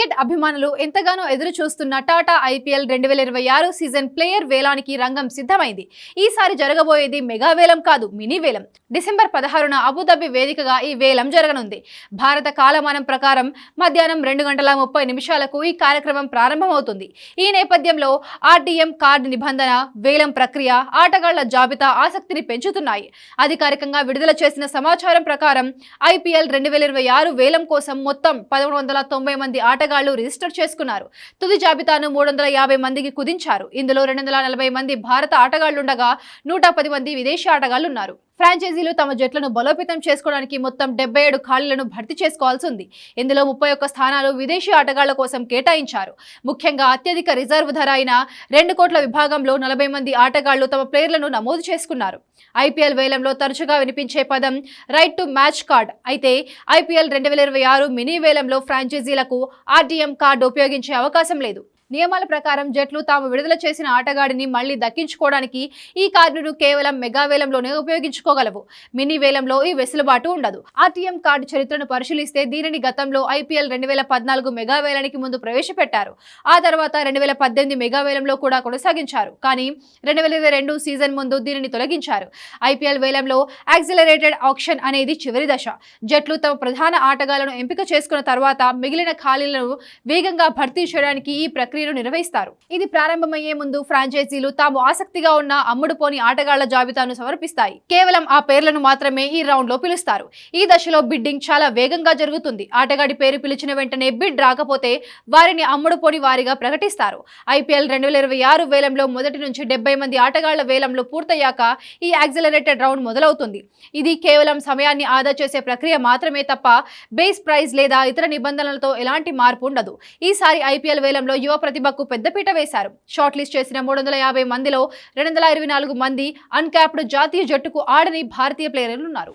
Cricket అభిమానులు ఎంతగానో ఎదురు చూస్తున్న టాటా ఐపీఎల్ రెండు వేల ఇరవై ఆరు సీజన్ ప్లేయర్ వేలానికి రంగం సిద్ధమైంది. ఈసారి జరగబోయేది మెగా వేలం కాదు మినీ వేలం. డిసెంబర్ పదహారున అబుదాబి వేదికగా ఈ వేలం జరగనుంది. భారత కాలమానం ప్రకారం మధ్యాహ్నం రెండు గంటల ముప్పై నిమిషాలకు ఈ కార్యక్రమం ప్రారంభమవుతుంది. ఈ నేపథ్యంలో ఆర్డీఎం కార్డు నిబంధన వేలం ప్రక్రియ ఆటగాళ్ళ జాబితా ఆసక్తిని పెంచుతున్నాయి. అధికారికంగా విడుదల చేసిన సమాచారం ప్రకారం ఐపీఎల్ రెండు వేల ఇరవై ఆరు వేలం కోసం మొత్తం పదమూడు వందల తొంభై మంది ఆటగాళ్ళు రిజిస్టర్ చేసుకున్నారు. తుది జాబితాను మూడు వందల యాభై మందికి కుదించారు. ఇందులో రెండు వందల నలభై మంది భారత ఆటగాళ్ళుండగా నూట పది మంది విదేశీ ఆటగాళ్ళు ఉన్నారు ఫ్రాంచైజీలు తమ జట్లను బలోపేతం చేసుకోవడానికి మొత్తం డెబ్బై ఏడు ఖాళీలను భర్తీ చేసుకోవాల్సి ఉంది. ఇందులో ముప్పై ఒక్క స్థానాలు విదేశీ ఆటగాళ్ళ కోసం కేటాయించారు. ముఖ్యంగా అత్యధిక రిజర్వ్ ధర అయిన రెండు కోట్ల విభాగంలో నలభై మంది ఆటగాళ్ళు తమ ప్లేయర్లను నమోదు చేసుకున్నారు. ఐపీఎల్ వేలంలో తరచుగా వినిపించే పదం రైట్ టు మ్యాచ్ కార్డ్. అయితే ఐపీఎల్ రెండు వేల ఇరవై ఆరు మినీ వేలంలో ఫ్రాంచైజీలకు ఆర్డీఎం కార్డు ఉపయోగించే అవకాశం లేదు. నియమాల ప్రకారం జట్లు తాము విడుదల చేసిన ఆటగాడిని మళ్ళీ దక్కించుకోవడానికి ఈ కార్డును కేవలం మెగా వేలంలోనే ఉపయోగించుకోగలవు. మినీ వేలంలో ఈ వెసులుబాటు ఉండదు. ఆర్టీఎం కార్డు చరిత్రను పరిశీలిస్తే దీనిని గతంలో ఐపీఎల్ రెండు వేల పద్నాలుగు మెగా వేలానికి ముందు ప్రవేశపెట్టారు. ఆ తర్వాత రెండు వేల పద్దెనిమిది మెగా వేలంలో కూడా కొనసాగించారు. కానీ రెండు వేల ఇరవై రెండు సీజన్ ముందు దీనిని తొలగించారు. ఐపీఎల్ వేలంలో యాక్సిలరేటెడ్ ఆప్షన్ అనేది చివరి దశ. జట్లు తమ ప్రధాన ఆటగాళ్ళను ఎంపిక చేసుకున్న తర్వాత మిగిలిన ఖాళీలను వేగంగా భర్తీ చేయడానికి ఈ ప్రక్రియ ప్రక్రియను నిర్వహిస్తారు. ఇది ప్రారంభమయ్యే ముందు ఫ్రాంచైజీలు తాము ఆసక్తిగా ఉన్న అమ్ముడుపోని ఆటగాళ్ళ జాబితాను సమర్పిస్తాయి. కేవలం ఆ పేర్లను మాత్రమే ఈ రౌండ్లో పిలుస్తారు. ఈ దశలో బిడ్డింగ్ చాలా వేగంగా జరుగుతుంది. ఆటగాడి పేరు పిలిచిన వెంటనే బిడ్ రాకపోతే వారిని అమ్ముడుపోని వారిగా ప్రకటిస్తారు. ఐపీఎల్ రెండు వేల ఇరవై ఆరు వేలంలో మొదటి నుంచి డెబ్బై మంది ఆటగాళ్ళ వేలంలో పూర్తయ్యాక ఈ యాక్సిలరేటెడ్ రౌండ్ మొదలవుతుంది. ఇది కేవలం సమయాన్ని ఆదా చేసే ప్రక్రియ మాత్రమే తప్ప బేస్ ప్రైజ్ లేదా ఇతర నిబంధనలతో ఎలాంటి మార్పు ఉండదు. ఈసారి ఐపీఎల్ వేలంలో యువ ప్రతిభకు పెద్దపీట వేశారు. షార్ట్ లిస్ట్ చేసిన మూడు వందల యాభై మందిలో రెండు వందల ఇరవై నాలుగు మంది అన్క్యాప్డ్ జాతీయ జట్టుకు ఆడని భారతీయ ప్లేయర్లు ఉన్నారు.